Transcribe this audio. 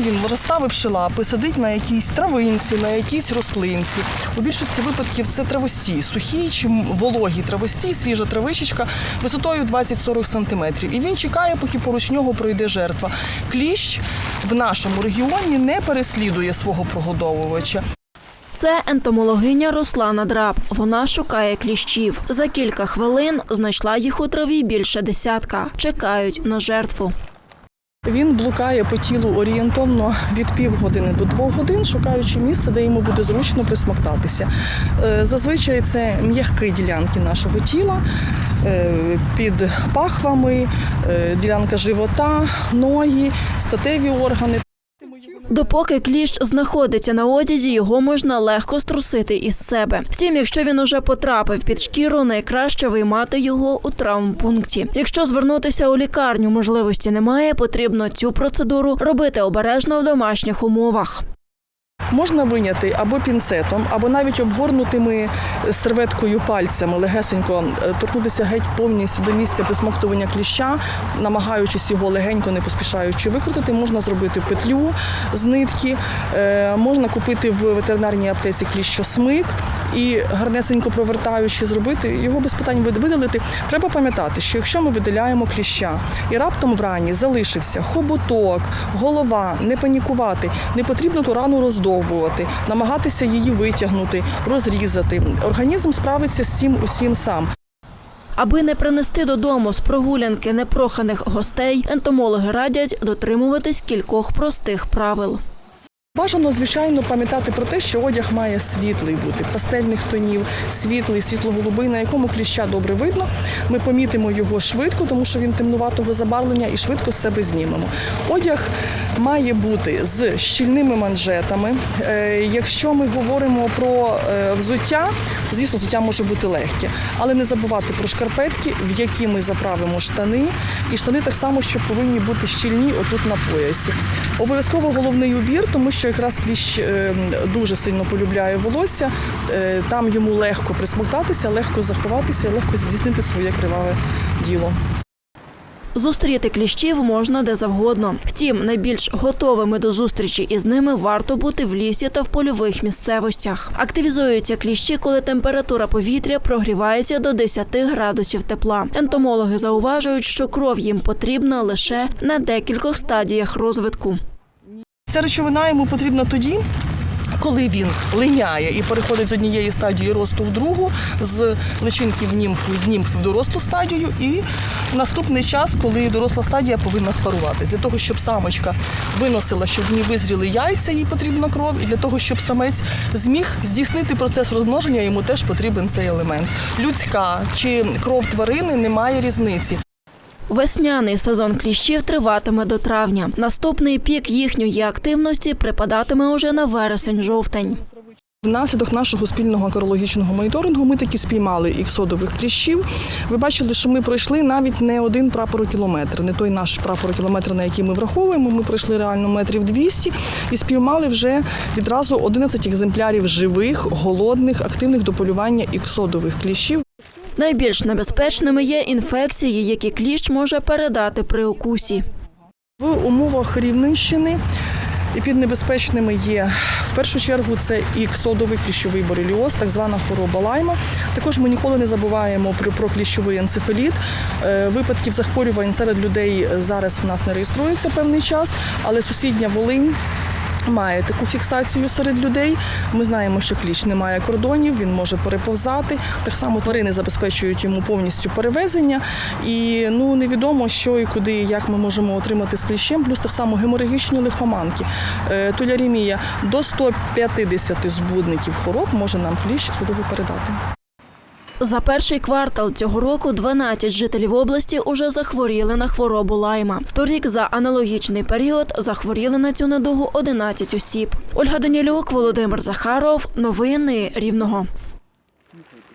Він розставивши лапи, сидить на якійсь травинці, на якійсь рослинці. У більшості випадків це травостій, сухий чи вологий травостій, свіжа травичечка висотою 20-40 см. І він чекає, поки поруч нього пройде жертва. Кліщ в нашому регіоні не переслідує свого прогодовувача. Це ентомологиня Руслана Драб. Вона шукає кліщів. За кілька хвилин знайшла їх у траві більше десятка. Чекають на жертву. Він блукає по тілу орієнтовно від півгодини до двох годин, шукаючи місце, де йому буде зручно присмоктатися. Е, Зазвичай це м'які ділянки нашого тіла е, під пахвами, е, ділянка живота, ноги, статеві органи. Допоки кліщ знаходиться на одязі, його можна легко струсити із себе. Втім, якщо він уже потрапив під шкіру, найкраще виймати його у травмпункті. Якщо звернутися у лікарню можливості немає, потрібно цю процедуру робити обережно в домашніх умовах. Можна виняти або пінцетом, або навіть обгорнутими серветкою пальцями. Легесенько е, торкнутися геть повністю до місця присмоктування кліща, намагаючись його легенько, не поспішаючи викрутити. Можна зробити петлю з нитки, е, можна купити в ветеринарній аптеці кліщосмик і гарнесенько провертаючи, зробити його без питань вид- видалити. Треба пам'ятати, що якщо ми видаляємо кліща і раптом в рані залишився хоботок, голова, не панікувати, не потрібно ту рану роздовбувати, намагатися її витягнути, розрізати. Організм справиться з цим усім сам. Аби не принести додому з прогулянки непроханих гостей, ентомологи радять дотримуватись кількох простих правил. Бажано, звичайно, пам'ятати про те, що одяг має світлий бути, пастельних тонів, світлий, світло-голубий, на якому кліща добре видно. Ми помітимо його швидко, тому що він темнуватого забарвлення, і швидко з себе знімемо. Одяг має бути з щільними манжетами. Е, Якщо ми говоримо про е, взуття, звісно, взуття може бути легке, але не забувати про шкарпетки, в які ми заправимо штани. І штани так само, що повинні бути щільні отут на поясі. Обов'язково головний убір, тому що якраз кліщ е, дуже сильно полюбляє волосся. Там йому легко присмоктатися, легко заховатися, легко здійснити своє криваве діло. Зустріти кліщів можна де завгодно. Втім, найбільш готовими до зустрічі із ними варто бути в лісі та в польових місцевостях. Активізуються кліщі, коли температура повітря прогрівається до 10 градусів тепла. Ентомологи зауважують, що кров їм потрібна лише на декількох стадіях розвитку. Ця речовина йому потрібна тоді. Коли він линяє і переходить з однієї стадії росту в другу, з личинків німфу, з німф в дорослу стадію, і наступний час, коли доросла стадія повинна спаруватись. Для того, щоб самочка виносила, щоб в ній визріли яйця, їй потрібна кров, і для того, щоб самець зміг здійснити процес розмноження, йому теж потрібен цей елемент. Людська чи кров тварини немає різниці. Весняний сезон кліщів триватиме до травня. Наступний пік їхньої активності припадатиме уже на вересень-жовтень. Внаслідок нашого спільного карологічного моніторингу ми таки спіймали іксодових кліщів. Ви бачили, що ми пройшли навіть не один прапорокілометр, не той наш прапорокілометр, на який ми враховуємо. Ми пройшли реально метрів 200 і спіймали вже відразу 11 екземплярів живих, голодних, активних до полювання іксодових кліщів. Найбільш небезпечними є інфекції, які кліщ може передати при укусі. В умовах Рівненщини і під небезпечними є в першу чергу це іксодовий кліщовий бореліоз, так звана хвороба лайма. Також ми ніколи не забуваємо про, про кліщовий енцефаліт. Е, Випадків захворювань серед людей зараз в нас не реєструється певний час, але сусідня Волинь. Має таку фіксацію серед людей. Ми знаємо, що кліщ не має кордонів, він може переповзати. Так само тварини забезпечують йому повністю перевезення. І ну невідомо, що і куди, і як ми можемо отримати з кліщем. Плюс так само геморагічні лихоманки. Е, Тулярімія до 150 збудників хвороб може нам кліщ судово передати. За перший квартал цього року 12 жителів області уже захворіли на хворобу лайма. Торік за аналогічний період захворіли на цю недугу 11 осіб. Ольга Данілюк, Володимир Захаров. Новини Рівного.